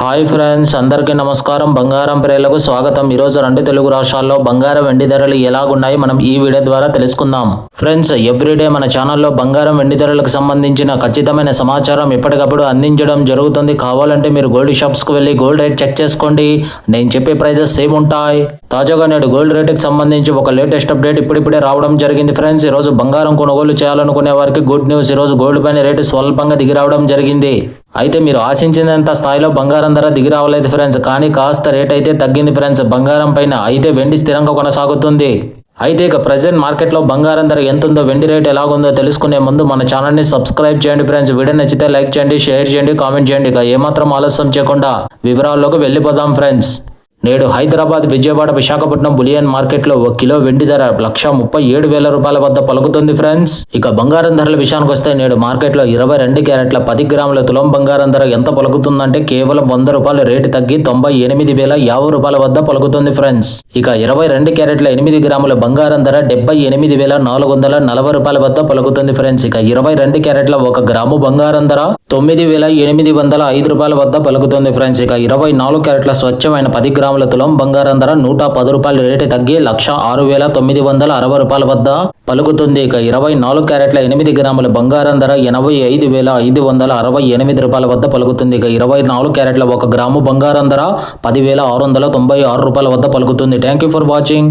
Hi friends అందరికీ నమస్కారం. బంగారం ప్రేలకు స్వాగతం. ఈరోజు రెండు తెలుగు రాష్ట్రాల్లో బంగారం వెండి ధరలు ఎలాగున్నాయి మనం ఈ వీడియో ద్వారా తెలుసుకుందాం. ఫ్రెండ్స్ ఎవ్రీడే మన ఛానల్లో బంగారం వెండి ధరలకు సంబంధించిన ఖచ్చితమైన సమాచారం ఎప్పటికప్పుడు అందించడం జరుగుతుంది. కావాలంటే మీరు గోల్డ్ షాప్స్కి వెళ్ళి గోల్డ్ రేట్ చెక్ చేసుకోండి. నేను చెప్పే ప్రైజెస్ సేమ్ ఉంటాయి. తాజాగా నేడు గోల్డ్ రేట్కి సంబంధించి ఒక లేటెస్ట్ అప్డేట్ ఇప్పుడిప్పుడే రావడం జరిగింది. ఫ్రెండ్స్ ఈరోజు బంగారం కొనుగోలు చేయాలనుకునే వారికి గుడ్ న్యూస్. ఈరోజు గోల్డ్ పైన రేటు స్వల్పంగా దిగి రావడం జరిగింది. అయితే మీరు ఆశించినంత స్థాయిలో బంగారం ధర దిగి రావలేదు ఫ్రెండ్స్ కానీ కాస్త రేట్ అయితే తగ్గింది ఫ్రెండ్స్ బంగారం పైన అయితే వెండి స్థిరంగా కొనసాగుతుంది. అయితే ఇక ప్రజెంట్ మార్కెట్లో బంగారం ధర ఎంత ఉందో వెండి రేట్ ఎలాగుందో తెలుసుకునే ముందు మన ఛానల్ని సబ్స్క్రైబ్ చేయండి ఫ్రెండ్స్ వీడియో నచ్చితే లైక్ చేయండి షేర్ చేయండి కామెంట్ చేయండి. ఇక ఏమాత్రం ఆలస్యం చేయకుండా వివరాల్లోకి వెళ్ళిపోదాం ఫ్రెండ్స్ నేడు హైదరాబాద్ విజయవాడ విశాఖపట్నం బులియన్ మార్కెట్లో ఒక కిలో వెండి ధర లక్ష ముప్పై ఏడు వేల రూపాయల వద్ద పలుకుతుంది ఫ్రెండ్స్. ఇక బంగారం ధరల విషయానికి వస్తే నేడు మార్కెట్లో ఇరవై రెండు క్యారెట్ల పది గ్రాముల తులం బంగారం ధర ఎంత పలుకుతుందంటే కేవలం వంద రూపాయల రేటు తగ్గి తొంభై ఎనిమిది వేల యాభై రూపాయల వద్ద పలుకుతుంది ఫ్రెండ్స్. ఇక ఇరవై రెండు క్యారెట్ల ఎనిమిది గ్రాముల బంగారం ధర డెబ్బై ఎనిమిది వేల నాలుగు వందల నలభై రూపాయల వద్ద పలుకుతుంది ఫ్రెండ్స్. ఇక ఇరవై రెండు క్యారెట్ల ఒక గ్రాము బంగారం ధర తొమ్మిది వేల ఎనిమిది వందల ఐదు రూపాయల వద్ద పలుకుతుంది ఫ్రెండ్స్. ఇక ఇరవై నాలుగు క్యారెట్ల స్వచ్ఛమైన పది గ్రాముల తులం బంగారం ధర నూట పది రూపాయల రేటు తగ్గి లక్ష ఆరు వేల తొమ్మిది వందల అరవై రూపాయల వద్ద పలుకుతుంది. ఇక ఇరవై నాలుగు క్యారెట్ల ఎనిమిది గ్రాముల బంగారం ధర ఎనభై ఐదు వేల ఐదు వందల అరవై ఎనిమిది రూపాయల వద్ద పలుకుతుంది. ఇక ఇరవై నాలుగు క్యారెట్ల ఒక గ్రాము బంగారం ధర పదివేల ఆరు వందల తొంభై ఆరు రూపాయల వద్ద పలుకుతుంది. Thank you for watching